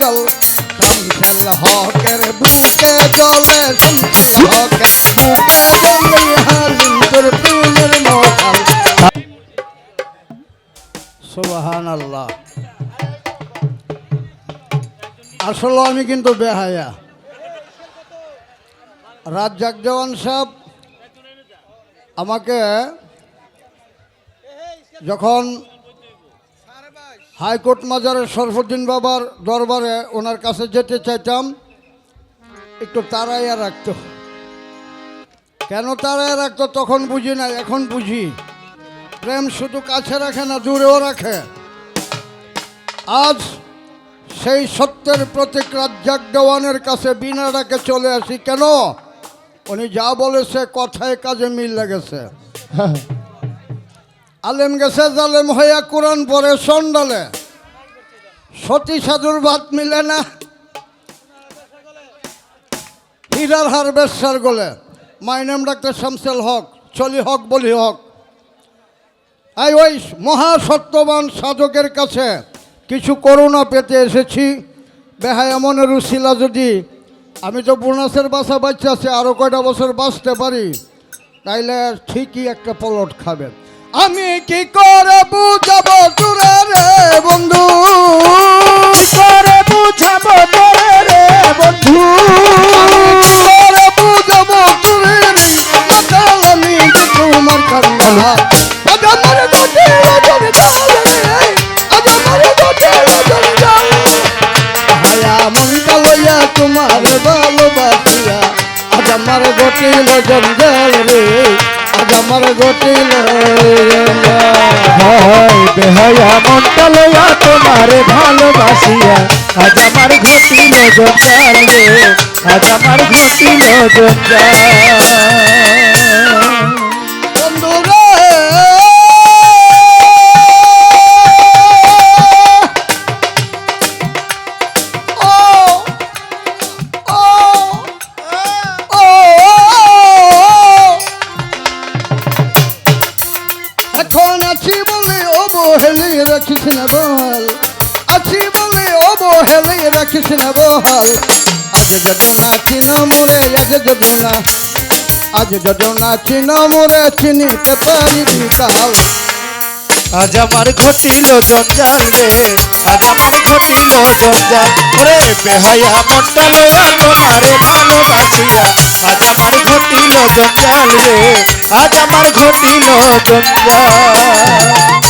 গাল শামসুল হকের বুকে জলে শামসুল হকের বুকে জলে হালিম তোর প্রেমের আল্লাহ আসলে আমি কিন্তু বেহায়া। রাজ্জাক জওয়ান সাহেব আমাকে যখন হাইকোর্ট মাজারের সরফুদ্দিন বাবার দরবারে ওনার কাছে যেতে চাইতাম একটু তাড়াইয়া রাখত। কেন তাড়াইয়া রাখতো তখন বুঝি না এখন বুঝি। প্রেম শুধু কাছে রাখে না দূরেও রাখে। আজ সেই সত্যের প্রতীক রাজ্জাক দেওয়ানের কাছে বিনা ডাকে চলে আসি। কেন? উনি যা বলেছে কথায় কাজে মিল লেগেছে। আলেম গেছে জালেম হইয়া কোরআন পরে সন্ডালে। সতী সাধুর ভাত মিলে না। হীরার হার বেশ্যার গোলে। মাই নাম ডাক্তার শামসেল হক, চলি হক, বলি হক। এই ওই মহাসত্যবান সাধকের কাছে কিছু করুণা পেতে এসেছি। বেহায় মনের উশিলা যদি আমি তো বোনাসের বাসা বাচ্চা আছে আরও কয়টা বছর বাঁচতে পারি, তাইলে ঠিকই একটা পলট খাবে। আমি কি করে বুঝাবো তোরা রে বন্ধু? গোটে হয় বেহায়া মনটা লইয়া তোমারে ভালোবাসিয়া। আজ আমার ঘটিল জঞ্জাল আজ আমার ঘটিল জঞ্জাল রাখিস না বল। আছি বলে অবহেলি রাখিস না বল। আজ যদি নাচি না মরে আজ যদি না আজ যদি নাচি না মরে চিনিতে পারি কাল আজ আমার ঘটিল জঞ্জাল রে, আজ আমার ঘটিল জঞ্জাল। রে বেহায়া মনটা লইয়া তোমারে ভালোবাসিয়া। আজ আমার ঘটিল জঞ্জাল রে, আজ আমার ঘটিল জঞ্জাল।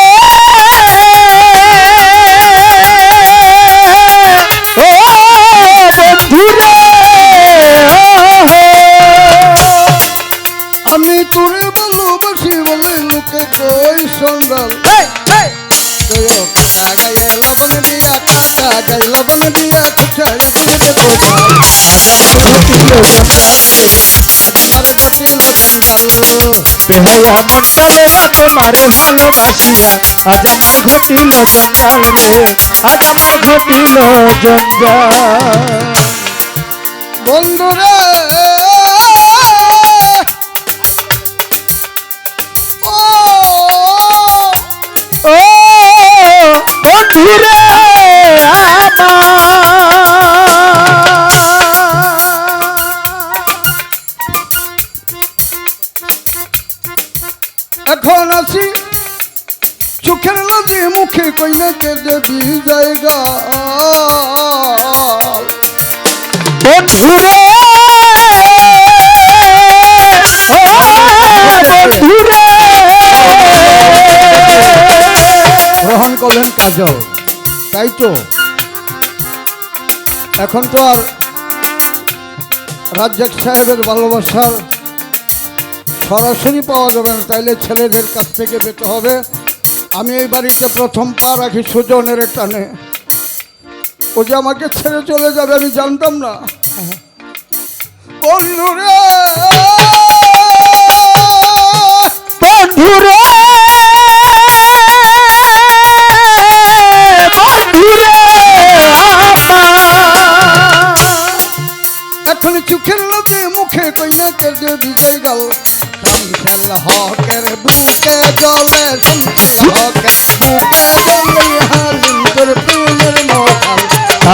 সন্ধ্যা তোয়ো কাটা গায়ে লবণ দিয়া কাটা গায়ে লবণ দিয়া দিয়ে দেবো ঝাল। আমার গতিল জঞ্জাল বেহায়া মনটা লইয়া তোমারে ভালোবাসিয়া আজ আমার ঘটিল জঞ্জাল রে আজ আমার ঘটিল জঞ্জাল বন্ধুরে! আমার এখন আছি চোখের লাগে মুখে কইনাকে দেবী জায়গা। বন্ধুরে গ্রহণ করলেন কাজল। তাই তো? এখন তো আর রাজ্জাক সাহেবের ভালোবাসার সরাসরি পাওয়া যাবে না। তাইলে ছেলেদের কাছ থেকে পেতে হবে। আমি এই বাড়িতে প্রথম পা রাখি সুজনের টানে। ও যে আমাকে ছেড়ে চলে যাবে, আমি জানতাম না। বন্ধুরে! বন্ধুরে! সুখের লোকে মুখে কইয়া কেটে বিজয় গেল। শামসেল হকের বুকে জলে শামসেল হকের বুকে জলে হালিম তোর প্রেমের মশাল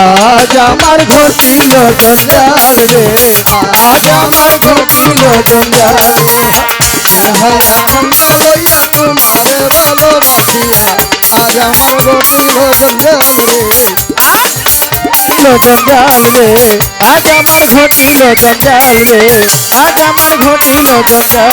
আজ আমার ঘটিল জঞ্জাল রে আজ আমার ঘটিল জঞ্জাল হয়া মন্না লইয়া তোমারে ভালোবাসিয়া। আজ আমার গতিল জঞ্জাল রে জঞ্জাল রে আজ আমার ঘটিল জঞ্জাল রে আজ আমার ঘটিল জঞ্জাল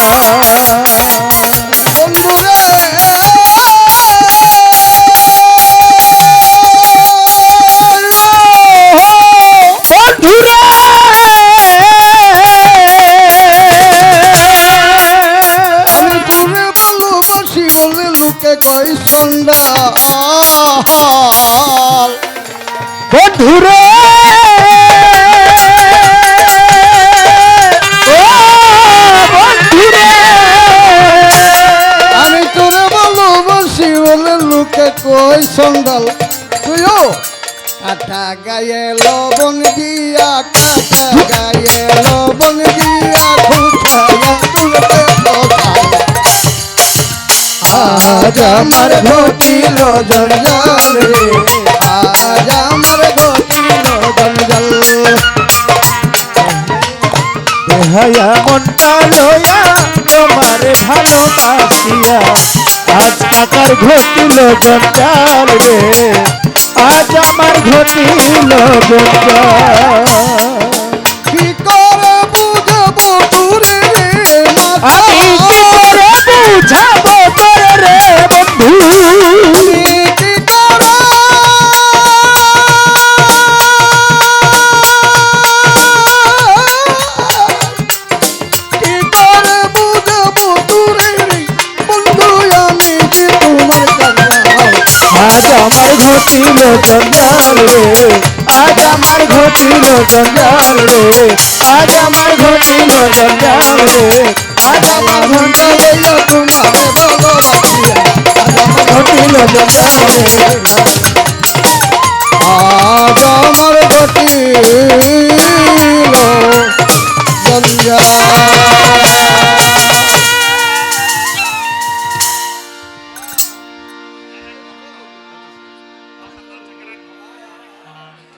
কই সন্ধ্যা কই সন্ধ্যাল। তুইও? কাটা গায়ে লবণ দিয়া কাটা গায়ে লবণ দিয়া খুঁচাইয়া তুলতে আজ আমার ঘটিল জঞ্জাল রে। আজ আমার ঘটিল জঞ্জাল দেহায়া মনটা লয়া তোমারে ভালোবাসিয়া। আজ টাকার ঘটিল জঞ্জাল রে আজ আমার ঘটিল জঞ্জাল ঘটিল জঞ্জাল রে। আজ আমার ঘটিল জঞ্জাল রে। আজ আমার ঘটিল জঞ্জাল রে। আজ আমার ঘটিল তোমার ভগবান আজ আমার ঘটিল জঞ্জাল রে। আজ আমার